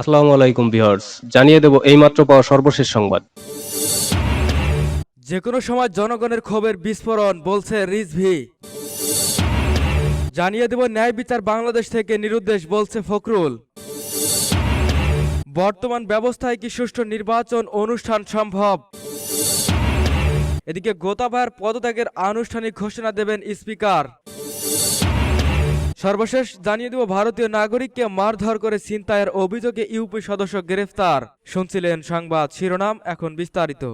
আসসালামু আলাইকুম ভিউয়ার্স, জানিয়ে দেব এইমাত্র পাওয়া সর্বশেষ সংবাদ। যে কোনো সময় জনগণের ক্ষোভের বিস্ফোরণ বলছে রিজভি। জানিয়ে দেব ন্যায় বিচার বাংলাদেশ থেকে নিরুদ্দেশ বলছে ফখরুল। বর্তমান ব্যবস্থায় কি সুষ্ঠু নির্বাচন অনুষ্ঠান সম্ভব? এদিকে গোতাবায়ার পদত্যাগের আনুষ্ঠানিক ঘোষণা দেবেন স্পিকার। সর্বশেষ জানিয়ে দেব, ভারতীয় নাগরিককে মারধর করে ছিনতাইয়ের অভিযোগে ইউপি সদস্য গ্রেফতার। শুনছিলেন সংবাদ শিরোনাম, এখন বিস্তারিত।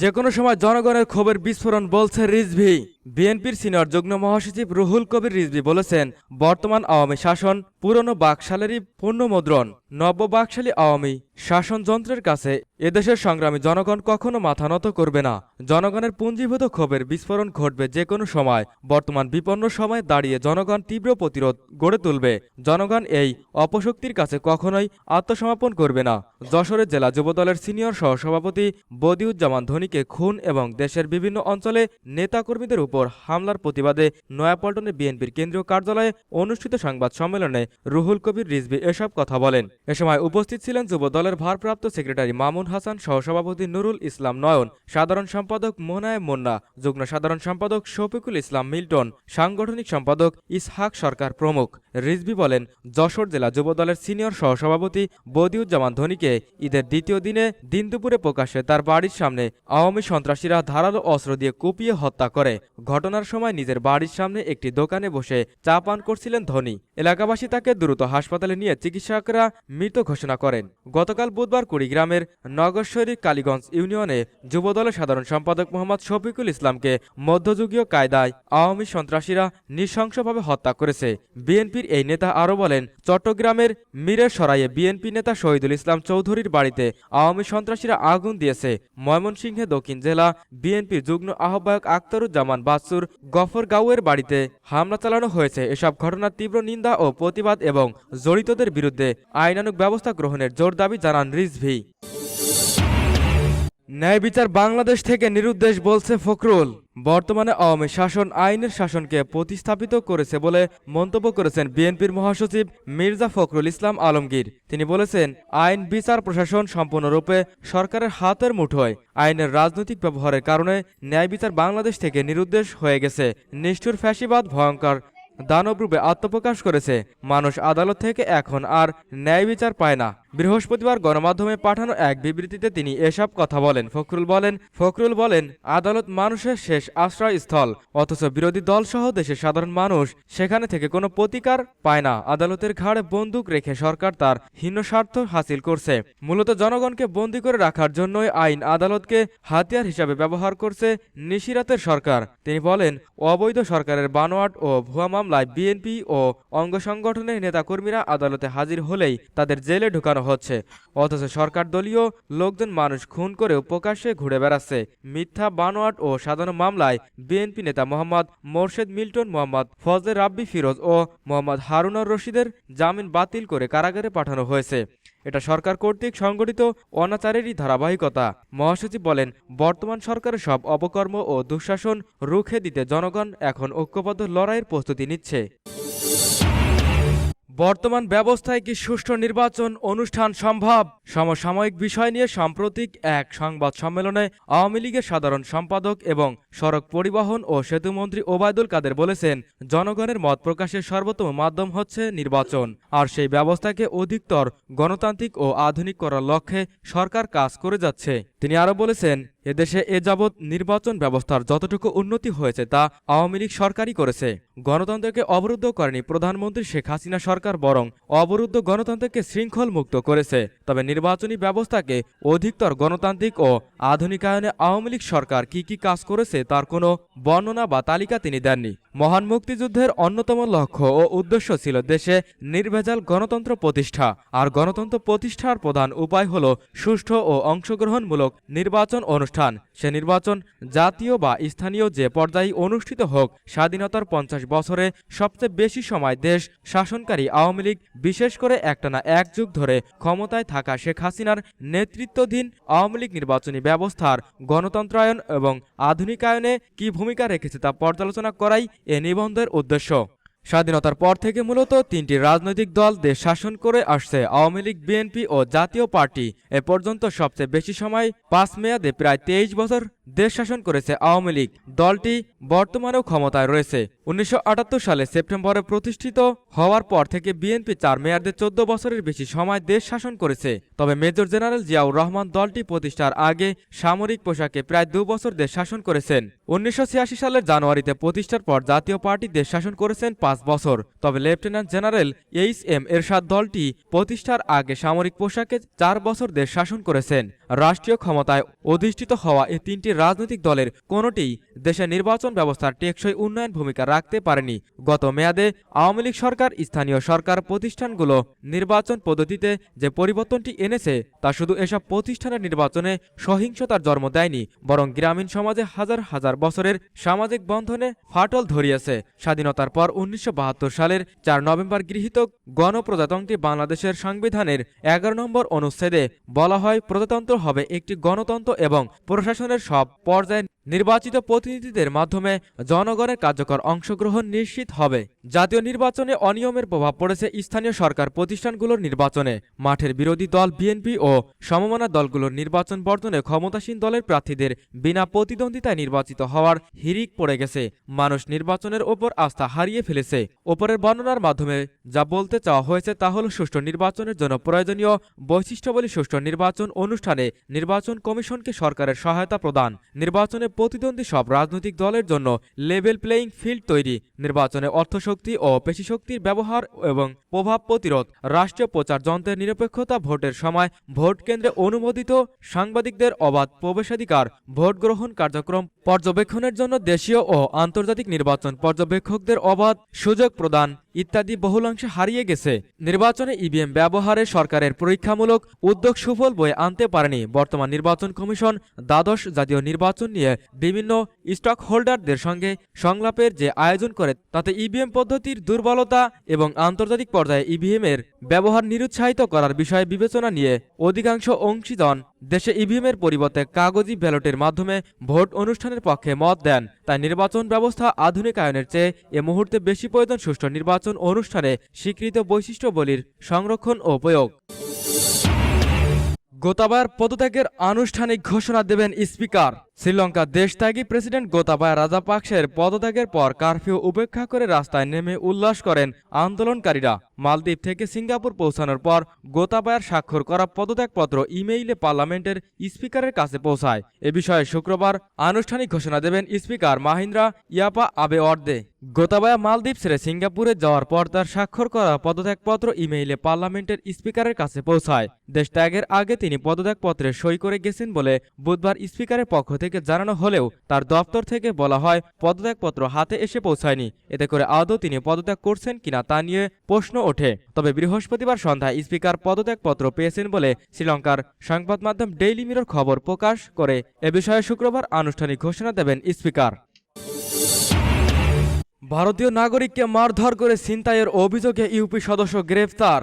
যে কোনো সময় জনগণের ক্ষোভের বিস্ফোরণ বলছে রিজভি। বিএনপির সিনিয়র যুগ্ম মহাসচিব রুহুল কবির রিজভি বলেছেন, বর্তমান আওয়ামী শাসন পুরনো বাকশালেরই পূর্ণমুদ্রণ। নব্য বাকশালী আওয়ামী শাসনযন্ত্রের কাছে এদেশের সংগ্রামী জনগণ কখনো মাথা নত করবে না। জনগণের পুঞ্জীভূত ক্ষোভের বিস্ফোরণ ঘটবে যে কোনো সময়। বর্তমান বিপন্ন সময়ে দাঁড়িয়ে জনগণ তীব্র প্রতিরোধ গড়ে তুলবে। জনগণ এই অপশক্তির কাছে কখনোই আত্মসমর্পণ করবে না। যশোরের জেলা যুবদলের সিনিয়র সহসভাপতি বদিউজ্জামান ধনীকে খুন এবং দেশের বিভিন্ন অঞ্চলে নেতাকর্মীদের উপর হামলার প্রতিবাদে নয়াপল্টনে বিএনপির কেন্দ্রীয় কার্যালয়ে অনুষ্ঠিত সংবাদ সম্মেলনে রুহুল কবির রিজভি এসব কথা বলেন। এ সময় উপস্থিত ছিলেন যুব দলের ভারপ্রাপ্ত সেক্রেটারি মামুন হাসান, সহসভাপতি নুরুল ইসলাম নয়ন, সাধারণ সম্পাদক মোনায়েম মুন্না, যুগ্ম সাধারণ সম্পাদক শফিকুল ইসলাম মিল্টন, সাংগঠনিক সম্পাদক ইসহাক সরকার প্রমুখ। রিজভি বলেন, যশোর জেলা যুব দলের সিনিয়র সহসভাপতি বদিউজ্জামান ধনীকে ঈদের দ্বিতীয় দিনে দিন দুপুরে প্রকাশ্যে তার বাড়ির সামনে আওয়ামী সন্ত্রাসীরা ধারালো অস্ত্র দিয়ে কুপিয়ে হত্যা করে। ঘটনার সময় নিজের বাড়ির সামনে একটি দোকানে বসে চা পান করছিলেন ধনী। এলাকাবাসী তাকে দ্রুত হাসপাতালে নিয়ে চিকিৎসকরা মৃত ঘোষণা করেন। গতকাল বুধবার কুড়িগ্রামের নগরশরী কালীগঞ্জ ইউনিয়নে যুবদলের সাধারণ সম্পাদক মোহাম্মদ শফিকুল ইসলামকে মধ্যযুগীয় কায়দায় আওয়ামী সন্ত্রাসীরা নৃশংসভাবে হত্যা করেছে। বিএনপির এই নেতা আরও বলেন, চট্টগ্রামের মীরের সরাইয়ে বিএনপি নেতা শহীদুল ইসলাম চৌধুরীর বাড়িতে আওয়ামী সন্ত্রাসীরা আগুন দিয়েছে। ময়মনসিংহে দক্ষিণ জেলা বিএনপির যুগ্ম আহ্বায়ক আক্তারুজ্জামান বাচ্চুর গফরগাঁওয়ের বাড়িতে হামলা চালানো হয়েছে। এসব ঘটনার তীব্র নিন্দা ও প্রতিবাদ এবং জড়িতদের বিরুদ্ধে আইনানুক ব্যবস্থা গ্রহণের জোর দাবি জানান রিজভি। ন্যায় বিচার বাংলাদেশ থেকে নিরুদ্দেশ বলছে ফখরুল। বর্তমানে আওয়ামী শাসন আইনের শাসনকে প্রতিস্থাপিত করেছে বলে মন্তব্য করেছেন বিএনপির মহাসচিব মির্জা ফখরুল ইসলাম আলমগীর। তিনি বলেছেন, আইন বিচার প্রশাসন সম্পূর্ণরূপে সরকারের হাতের মুঠোয়। আইনের রাজনৈতিক ব্যবহারের কারণে ন্যায় বিচার বাংলাদেশ থেকে নিরুদ্দেশ হয়ে গেছে। নিষ্ঠুর ফ্যাসিবাদ ভয়ঙ্কর। দানবরূপে আত্মপ্রকাশ করেছে। মানুষ আদালত থেকে এখন আর ন্যায় বিচার পায় না। বৃহস্পতিবার গণমাধ্যমে পাঠানো এক বিবৃতিতে তিনি এসব কথা বলেন। ফখরুল বলেন ফখরুল বলেন, আদালত মানুষের শেষ আশ্রয়স্থল, অথচ বিরোধী দলসহ দেশের সাধারণ মানুষ সেখানে থেকে কোনো প্রতিকার পায় না। আদালতের ঘাড়ে বন্দুক রেখে সরকার তার হীন স্বার্থ হাসিল করছে। মূলত জনগণকে বন্দী করে রাখার জন্যই আইন আদালতকে হাতিয়ার হিসাবে ব্যবহার করছে নিশিরাতের সরকার। তিনি বলেন, অবৈধ সরকারের বানোয়াট ও ভুয়া মামলায় বিএনপি ও অঙ্গ সংগঠনের নেতাকর্মীরা আদালতে হাজির হলেই তাদের জেলে ঢুকানো হচ্ছে। অথচ সরকার দলীয় লোকজন মানুষ খুন করেও প্রকাশ্যে ঘুরে বেড়াচ্ছে। মিথ্যা, বানোয়াট ও সাধারণ মামলায় বিএনপি নেতা মোহাম্মদ মোর্শেদ মিল্টন, মোহাম্মদ ফজলে রাব্বি ফিরোজ ও মোহাম্মদ হারুনার রশিদের জামিন বাতিল করে কারাগারে পাঠানো হয়েছে। এটা সরকার কর্তৃক সংগঠিত অনাচারেরই ধারাবাহিকতা। মহাসচিব বলেন, বর্তমান সরকারের সব অপকর্ম ও দুঃশাসন রুখে দিতে জনগণ এখন ঐক্যবদ্ধ লড়াইয়ের প্রস্তুতি নিচ্ছে। বর্তমান ব্যবস্থায় কি সুষ্ঠু নির্বাচন অনুষ্ঠান সম্ভব? সমসাময়িক বিষয় নিয়ে সাম্প্রতিক এক সংবাদ সম্মেলনে আওয়ামী লীগের সাধারণ সম্পাদক এবং সড়ক পরিবহন ও সেতুমন্ত্রী ওবায়দুল কাদের বলেছেন, জনগণের মত প্রকাশের সর্বোত্তম মাধ্যম হচ্ছে নির্বাচন। আর সেই ব্যবস্থাকে অধিকতর গণতান্ত্রিক ও আধুনিক করার লক্ষ্যে সরকার কাজ করে যাচ্ছে। তিনি আরও বলেছেন এদেশে এ যাবৎ নির্বাচন ব্যবস্থার যতটুকু উন্নতি হয়েছে তা আওয়ামী লীগ সরকারই করেছে। গণতন্ত্রকে অবরুদ্ধ করেনি প্রধানমন্ত্রী শেখ হাসিনা সরকার, বরং অবরুদ্ধ গণতন্ত্রকে শৃঙ্খল মুক্ত করেছে। তবে নির্বাচনী ব্যবস্থাকে অধিকতর গণতান্ত্রিক ও আধুনিকায়নে আওয়ামী লীগ সরকার কি কি কাজ করেছে তার কোনো বর্ণনা বা তালিকা তিনি দেননি। মহান মুক্তিযুদ্ধের অন্যতম লক্ষ্য ও উদ্দেশ্য ছিল দেশে নির্ভেজাল গণতন্ত্র প্রতিষ্ঠা। আর গণতন্ত্র প্রতিষ্ঠার প্রধান উপায় হল সুষ্ঠু ও অংশগ্রহণমূলক নির্বাচন অনুষ্ঠান। সে নির্বাচন জাতীয় বা স্থানীয় যে পর্যায়ে অনুষ্ঠিত হোক, স্বাধীনতার পঞ্চাশ বছরে সবচেয়ে বেশি সময় দেশ শাসনকারী আওয়ামী লীগ, বিশেষ করে একটানা এক যুগ ধরে ক্ষমতায় থাকা শেখ হাসিনার নেতৃত্বাধীন আওয়ামী লীগ নির্বাচনী ব্যবস্থার গণতন্ত্রায়ন এবং আধুনিকায়নে কি ভূমিকা রেখেছে তা পর্যালোচনা করাই এ নিবন্ধের উদ্দেশ্য। স্বাধীনতার পর থেকে মূলত তিনটি রাজনৈতিক দল দেশ শাসন করে আসছে, আওয়ামী লীগ, বিএনপি ও জাতীয় পার্টি। এ পর্যন্ত সবচেয়ে বেশি সময় পাঁচ মেয়াদে প্রায় তেইশ বছর দেশ শাসন করেছে আওয়ামী লীগ। দলটি বর্তমানেও ক্ষমতায় রয়েছে। উনিশশো আটাত্তর সালে সেপ্টেম্বরে প্রতিষ্ঠিত হওয়ার পর থেকে বিএনপি চার মেয়াদে চোদ্দ বছরের বেশি সময় দেশ শাসন করেছে। তবে মেজর জেনারেল জিয়াউর রহমান দলটি প্রতিষ্ঠার আগে সামরিক পোশাকে প্রায় দু বছর দেশ শাসন করেছেন। উনিশশো ছিয়াশি সালের জানুয়ারিতে প্রতিষ্ঠার পর জাতীয় পার্টি দেশ শাসন করেছেন পাঁচ বছর। তবে lieutenant general H M Ershad দলটি প্রতিষ্ঠার আগে সামরিক পোশাকে চার বছর দেশ শাসন করেছেন। রাষ্ট্রীয় ক্ষমতায় অধিষ্ঠিত হওয়া এই তিনটি রাজনৈতিক দলের কোনোটিই দেশের নির্বাচন ব্যবস্থার টেকসই উন্নয়ন ভূমিকা রাখতে পারেনি। গত মেয়াদে আওয়ামী লীগ সরকার, স্থানীয় সরকার প্রতিষ্ঠানগুলো নির্বাচন পদ্ধতিতে যে পরিবর্তনটি এনেছে, তা শুধু এসব প্রতিষ্ঠানের নির্বাচনে সহিংসতার জন্ম দেয়নি, বরং গ্রামীণ সমাজে হাজার হাজার বছরের সামাজিক বন্ধনে ফাটল ধরিয়েছে। স্বাধীনতার পর উনিশশো বাহাত্তর সালের চার নভেম্বর গৃহীত গণপ্রজাতন্ত্রী বাংলাদেশের সংবিধানের এগারো নম্বর অনুচ্ছেদে বলা হয় প্রজাতন্ত্র হবে একটি গণতন্ত্র এবং প্রশাসনের সব পর্যায়ে নির্বাচিত প্রতিনিধিদের মাধ্যমে জনগণের কার্যকর অংশগ্রহণ নিশ্চিত হবে। জাতীয় নির্বাচনে অনিয়মের প্রভাব পড়েছে স্থানীয় সরকার প্রতিষ্ঠানগুলোর নির্বাচনে। মাঠের বিরোধী দল বিএনপি ও সমমনা দলগুলোর নির্বাচন বর্জনে ক্ষমতাসীন দলের প্রার্থীদের বিনা প্রতিদ্বন্দ্বিতায় নির্বাচিত হওয়ার হিরিক পড়ে গেছে। মানুষ নির্বাচনের ওপর আস্থা হারিয়ে ফেলেছে। ওপরের বর্ণনার মাধ্যমে যা বলতে চাওয়া হয়েছে তা হল সুষ্ঠু নির্বাচনের জন্য প্রয়োজনীয় বৈশিষ্ট্যাবলী সুষ্ঠু নির্বাচন অনুষ্ঠানে নির্বাচন কমিশনকে সরকারের সহায়তা প্রদান। নির্বাচনে প্রতিদ্বন্দ্বী সব রাজনৈতিক দলের জন্য লেভেল প্লেয়িং ফিল্ড তৈরি। নির্বাচনে অর্থশক্তি ও পেশিশক্তির ব্যবহার এবং প্রভাব প্রতিরোধ। রাষ্ট্রীয় প্রচার যন্ত্রের নিরপেক্ষতা ভোটের সময় ভোট কেন্দ্রে অনুমোদিত সাংবাদিকদের অবাধ প্রবেশাধিকার, ভোট গ্রহণ কার্যক্রম পর্যবেক্ষণের জন্য দেশীয় ও আন্তর্জাতিক নির্বাচন পর্যবেক্ষকদের অবাধ সুযোগ প্রদান ইত্যাদি বহুলাংশে হারিয়ে গেছে। নির্বাচনে ইভিএম ব্যবহারে সরকারের পরীক্ষামূলক উদ্যোগ সুফল বয়ে আনতে পারেনি বর্তমান নির্বাচন কমিশন। দ্বাদশ জাতীয় নির্বাচন নিয়ে বিভিন্ন স্টক হোল্ডারদের সঙ্গে সংলাপের যে আয়োজন করে, তাতে ইভিএম পদ্ধতির দুর্বলতা এবং আন্তর্জাতিক পর্যায়ে ইভিএম এর ব্যবহার নিরুৎসাহিত করার বিষয়ে বিবেচনা নিয়ে অধিকাংশ অংশীজন দেশে ইভিএমের পরিবর্তে কাগজি ব্যালটের মাধ্যমে ভোট অনুষ্ঠানের পক্ষে মত দেন। তাই নির্বাচন ব্যবস্থা আধুনিকায়নের চেয়ে এ মুহূর্তে বেশি প্রয়োজন সুষ্ঠু নির্বাচন অনুষ্ঠানে স্বীকৃত বৈশিষ্ট্যবলীর সংরক্ষণ ও প্রয়োগ। গোতাবার পদত্যাগের আনুষ্ঠানিক ঘোষণা দেবেন স্পিকার। শ্রীলঙ্কা দেশত্যাগী প্রেসিডেন্ট গোতাবায়া রাজাপাকসের পদত্যাগের পর কারফিউ উপেক্ষা করে রাস্তায় নেমে উল্লাস করেন আন্দোলনকারীরা। মালদ্বীপ থেকে সিঙ্গাপুর পৌঁছানোর পর গোতাবায়ার স্বাক্ষর করা পদত্যাগপত্র ইমেইলে পার্লামেন্টের স্পিকারের কাছে পৌঁছায়। এ বিষয়ে শুক্রবার আনুষ্ঠানিক ঘোষণা দেবেন স্পিকার মাহিন্দ্রা ইয়াপা আবে অর্দে গোতাবায়া মালদ্বীপ ছেড়ে সিঙ্গাপুরে যাওয়ার পর তার স্বাক্ষর করা পদত্যাগপত্র ইমেইলে পার্লামেন্টের স্পিকারের কাছে পৌঁছায়। দেশ ত্যাগের আগে তিনি পদত্যাগপত্রে সই করে গেছেন বলে বুধবার স্পিকারের পক্ষ থেকে জানানো হলেও তার দপ্তর থেকে বলা হয়, পদত্যাগপত্র হাতে এসে পৌঁছায়নি। এতে করে আদৌ তিনি পদত্যাগ করছেন কিনা তা নিয়ে প্রশ্ন ওঠে। তবে বৃহস্পতিবার সন্ধ্যায় স্পিকার পদত্যাগপত্র পেয়েছেন বলে শ্রীলঙ্কার সংবাদ মাধ্যম ডেইলি মিরর খবর প্রকাশ করে। এ বিষয়ে শুক্রবার আনুষ্ঠানিক ঘোষণা দেবেন স্পিকার। ভারতীয় নাগরিককে মারধর করে ছিনতাইয়ের অভিযোগে ইউপি সদস্য গ্রেফতার।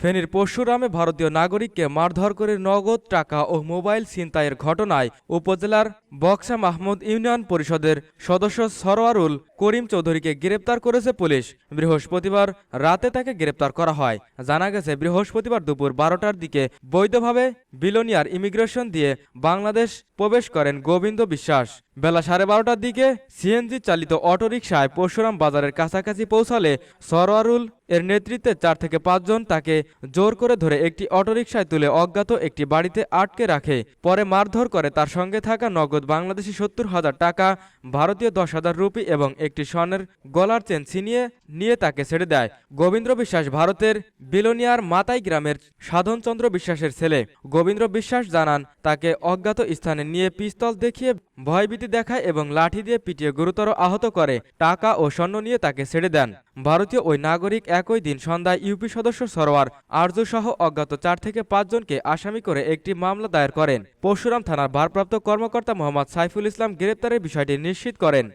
ফেনীর পরশুরামে ভারতীয় নাগরিককে মারধর করে নগদ টাকা ও মোবাইল ছিনতাইয়ের ঘটনায় উপজেলার বক্সা মাহমুদ ইউনিয়ন পরিষদের সদস্য সরওয়ারুল করিম চৌধুরীকে গ্রেপ্তার করেছে পুলিশ। বৃহস্পতিবার রাতে তাকে গ্রেপ্তার করা হয়। জানা গেছে, বৃহস্পতিবার দুপুর বারোটার দিকে বৈধভাবে বিলোনিয়ার ইমিগ্রেশন দিয়ে বাংলাদেশ প্রবেশ করেন গোবিন্দ বিশ্বাস। বেলা সাড়ে বারোটার দিকে সিএনজি চালিত অটোরিকশায় পরশুরাম বাজারের কাছাকাছি পৌঁছালে সরওয়ারুল এর নেতৃত্বে চার থেকে পাঁচজন তাকে জোর করে ধরে একটি অটোরিকশায় তুলে অজ্ঞাত একটি বাড়িতে আটকে রাখে। পরে মারধর করে তার সঙ্গে থাকা নগদ বাংলাদেশি সত্তর হাজার টাকা, ভারতীয় দশ হাজার রুপি এবং একটি স্বর্ণের গলার চেন ছিনিয়ে নিয়ে তাকে ছেড়ে দেয়। গোবিন্দ্র বিশ্বাস ভারতের বিলোনিয়ার মাতাই গ্রামের সাধনচন্দ্র বিশ্বাসের ছেলে। গোবিন্দ্র বিশ্বাস জানান, তাকে অজ্ঞাত স্থানে নিয়ে পিস্তল দেখিয়ে ভয়ভীতি দেখায় এবং লাঠি দিয়ে পিটিয়ে গুরুতর আহত করে, টাকা ও স্বর্ণ নিয়ে তাকে ছেড়ে দেন। ভারতীয় ওই নাগরিক একই দিন সন্ধ্যায় ইউপি সদস্য সরোয়ার আর্জু সহ অজ্ঞাত চার থেকে পাঁচজনকে আসামি করে একটি মামলা দায়ের করেন। পরশুরাম থানার ভারপ্রাপ্ত কর্মকর্তা মোহাম্মদ সাইফুল ইসলাম গ্রেপ্তারের বিষয়টি নিশ্চিত করেন।